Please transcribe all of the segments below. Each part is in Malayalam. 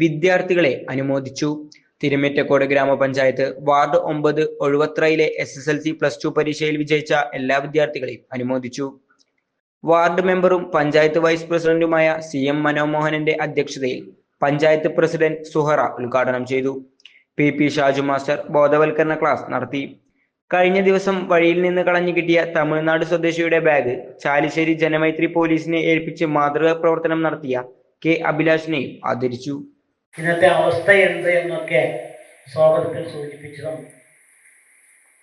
വിദ്യാർത്ഥികളെ അനുമോദിച്ചു. തിരുമിറ്റക്കോട് ഗ്രാമപഞ്ചായത്ത് വാർഡ് ഒമ്പത് ഒഴുവത്രയിലെ S S L C plus two പരീക്ഷയിൽ വിജയിച്ച എല്ലാ വിദ്യാർത്ഥികളെയും അനുമോദിച്ചു. വാർഡ് മെമ്പറും പഞ്ചായത്ത് വൈസ് പ്രസിഡന്റുമായ സി എം മനോമോഹനന്റെ അധ്യക്ഷതയിൽ പഞ്ചായത്ത് പ്രസിഡന്റ് സുഹറ ഉദ്ഘാടനം ചെയ്തു. പി പി ഷാജു മാസ്റ്റർ ബോധവൽക്കരണ ക്ലാസ് നടത്തി. കഴിഞ്ഞ ദിവസം വഴിയിൽ നിന്ന് കളഞ്ഞു കിട്ടിയ തമിഴ്നാട് സ്വദേശിയുടെ ബാഗ് ചാലിശ്ശേരി ജനമൈത്രി പോലീസിനെ ഏൽപ്പിച്ച് മാതൃകാ പ്രവർത്തനം നടത്തിയ കെ അഭിലാഷിനെയും ആദരിച്ചു. ഇന്നത്തെ അവസ്ഥ എന്ത് എന്നൊക്കെ സ്വാഗതത്തിൽ സൂചിപ്പിച്ചതും.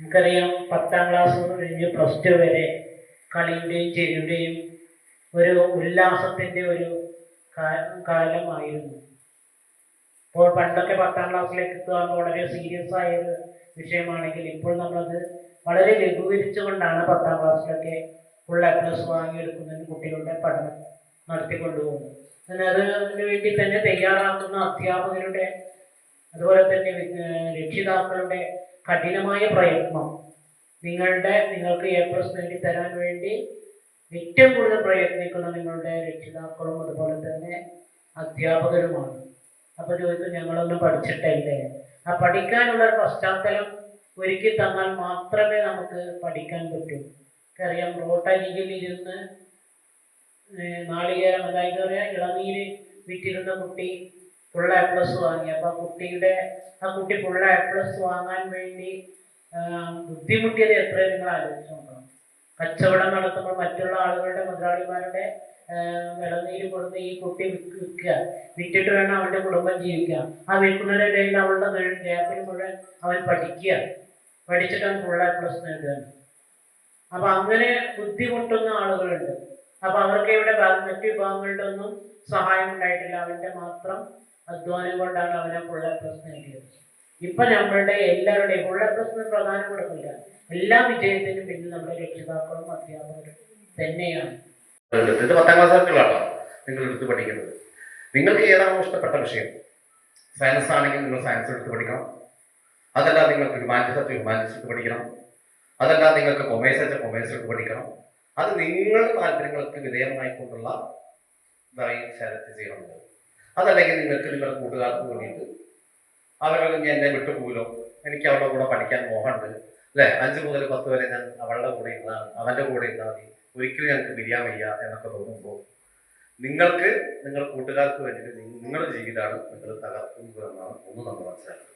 നമുക്കറിയാം പത്താം ക്ലാസ് കഴിഞ്ഞ് പ്ലസ് ടു വരെ കളിയുടെയും ചെരുടെയും ഒരു ഉല്ലാസത്തിന്റെ ഒരു കാലമായിരുന്നു. ഇപ്പോൾ പണ്ടൊക്കെ പത്താം ക്ലാസ്സിലേക്ക് എത്തുക വളരെ സീരിയസ് ആയ ഒരു വിഷയമാണെങ്കിൽ ഇപ്പോൾ നമ്മളത് വളരെ ലഘൂകരിച്ചുകൊണ്ടാണ് പത്താം ക്ലാസ്സിലൊക്കെ ഫുൾ എ പ്ലസ് വാങ്ങിയെടുക്കുന്നതിന് കുട്ടികളുടെ പഠനം. നടത്തിക്കൊണ്ടുപോകുന്നത് അതിനു വേണ്ടി തന്നെ തയ്യാറാക്കുന്ന അധ്യാപകരുടെ അതുപോലെ തന്നെ രക്ഷിതാക്കളുടെ കഠിനമായ പ്രയത്നം നിങ്ങളുടെ നിങ്ങൾക്ക് എ പ്ലസ് നേടി തരാൻ വേണ്ടി ഏറ്റവും കൂടുതൽ പ്രയത്നിക്കുന്ന നിങ്ങളുടെ രക്ഷിതാക്കളും അതുപോലെ തന്നെ അധ്യാപകരുമാണ്. അപ്പോൾ ചോദിക്കും ഞങ്ങളൊന്നും പഠിച്ചിട്ടില്ലേ? ആ പഠിക്കാനുള്ള പശ്ചാത്തലം ഒരുക്കി തന്നാൽ മാത്രമേ നമുക്ക് പഠിക്കാൻ പറ്റൂ. അറിയാം റോട്ടരികിൽ ഇരുന്ന് നാളികേരം അതായത് ഒരു ഇളനീര് വിറ്റിരുന്ന കുട്ടി ഫുൾ എ പ്ലസ് വാങ്ങി. അപ്പോൾ കുട്ടിയുടെ ആ കുട്ടി ഫുൾ എ പ്ലസ് വാങ്ങാൻ വേണ്ടി ബുദ്ധിമുട്ടിയത് എത്ര നിങ്ങൾ ആലോചിച്ച് നോക്കണം. കച്ചവടം നടത്തുമ്പോൾ മറ്റുള്ള ആളുകളുടെ മുതലാളിമാരുടെ ഇളനീര് കൊടുത്ത് ഈ കുട്ടി വിൽക്ക് വിൽക്കുക. വിറ്റിട്ട് വേണം അവന്റെ കുടുംബം ജീവിക്കുക. ആ വിൽക്കുന്നതിന്റെ ഇടയിൽ അവളുടെ ഗ്യാപ്പിൽ മുഴുവൻ അവൻ പഠിക്കുക. പഠിച്ചിട്ട് അവൻ ഫുൾ എ പ്ലസ് നേടുകയാണ്. അപ്പൊ അങ്ങനെ ബുദ്ധിമുട്ടുന്ന ആളുകളുണ്ട്. അപ്പൊ അവർക്ക് ഇവിടെ മറ്റു വിഭാഗങ്ങളുടെ ഒന്നും സഹായം ഉണ്ടായിട്ടില്ല. അവന്റെ മാത്രം അധ്വാനം കൊണ്ടാണ് അവനെ പുള്ള പ്ലസ് നേടിയത് ഇപ്പൊ നമ്മളുടെ എല്ലാവരുടെയും പുള്ള പ്ലസ് പ്രധാനം കൊടുക്കില്ല. എല്ലാ വിജയത്തിനും പിന്നിൽ നമ്മുടെ രക്ഷിതാക്കളും അധ്യാപകരും തന്നെയാണ്. ഇത് പത്താം ക്ലാസ് കുട്ടികളാട്ടോ നിങ്ങൾ എടുത്ത് പഠിക്കുന്നത്. നിങ്ങൾക്ക് ഏതാണോ ഇഷ്ടപ്പെട്ട വിഷയം? സയൻസ് ആണെങ്കിൽ നിങ്ങൾ സയൻസ് എടുത്ത് പഠിക്കണം. അതല്ല നിങ്ങൾക്ക് ഹ്യൂമാനിറ്റീസ് ഹ്യൂമാനിറ്റീസ് എടുത്ത് പഠിക്കണം. അതല്ല നിങ്ങൾക്ക് കൊമേഴ്സ് വെച്ച കൊമേഴ്സ് എടുത്ത് പഠിക്കണം. അത് നിങ്ങളുടെ താല്പര്യങ്ങൾക്ക് വിധേയമായിക്കൊണ്ടുള്ള ഇതായി സെലക്ട് ചെയ്യണം. അതല്ലെങ്കിൽ നിങ്ങൾക്ക് നിങ്ങളുടെ കൂട്ടുകാർക്ക് വേണ്ടിയിട്ട് അവരല്ലെങ്കിൽ എന്നെ വിട്ടുപോലോ എനിക്ക് അവളുടെ കൂടെ പഠിക്കാൻ മോഹമുണ്ട്. അല്ലേ? അഞ്ചു മുതൽ പത്ത് വരെ ഞാൻ അവളുടെ കൂടെ ഇരുന്നാൽ അവന്റെ കൂടെ ഇരുന്നാൽ മതി. ഒരിക്കലും ഞങ്ങൾക്ക് പിരിയാൻ വയ്യ എന്നൊക്കെ തോന്നുമ്പോൾ നിങ്ങൾക്ക് നിങ്ങളുടെ കൂട്ടുകാർക്ക് വേണ്ടിയിട്ട് നിങ്ങളുടെ ജീവിതമാണ് നിങ്ങൾ തകർക്കുന്നത് എന്നാണ് ഒന്ന് നമ്മൾ മനസ്സിലാക്കുന്നത്.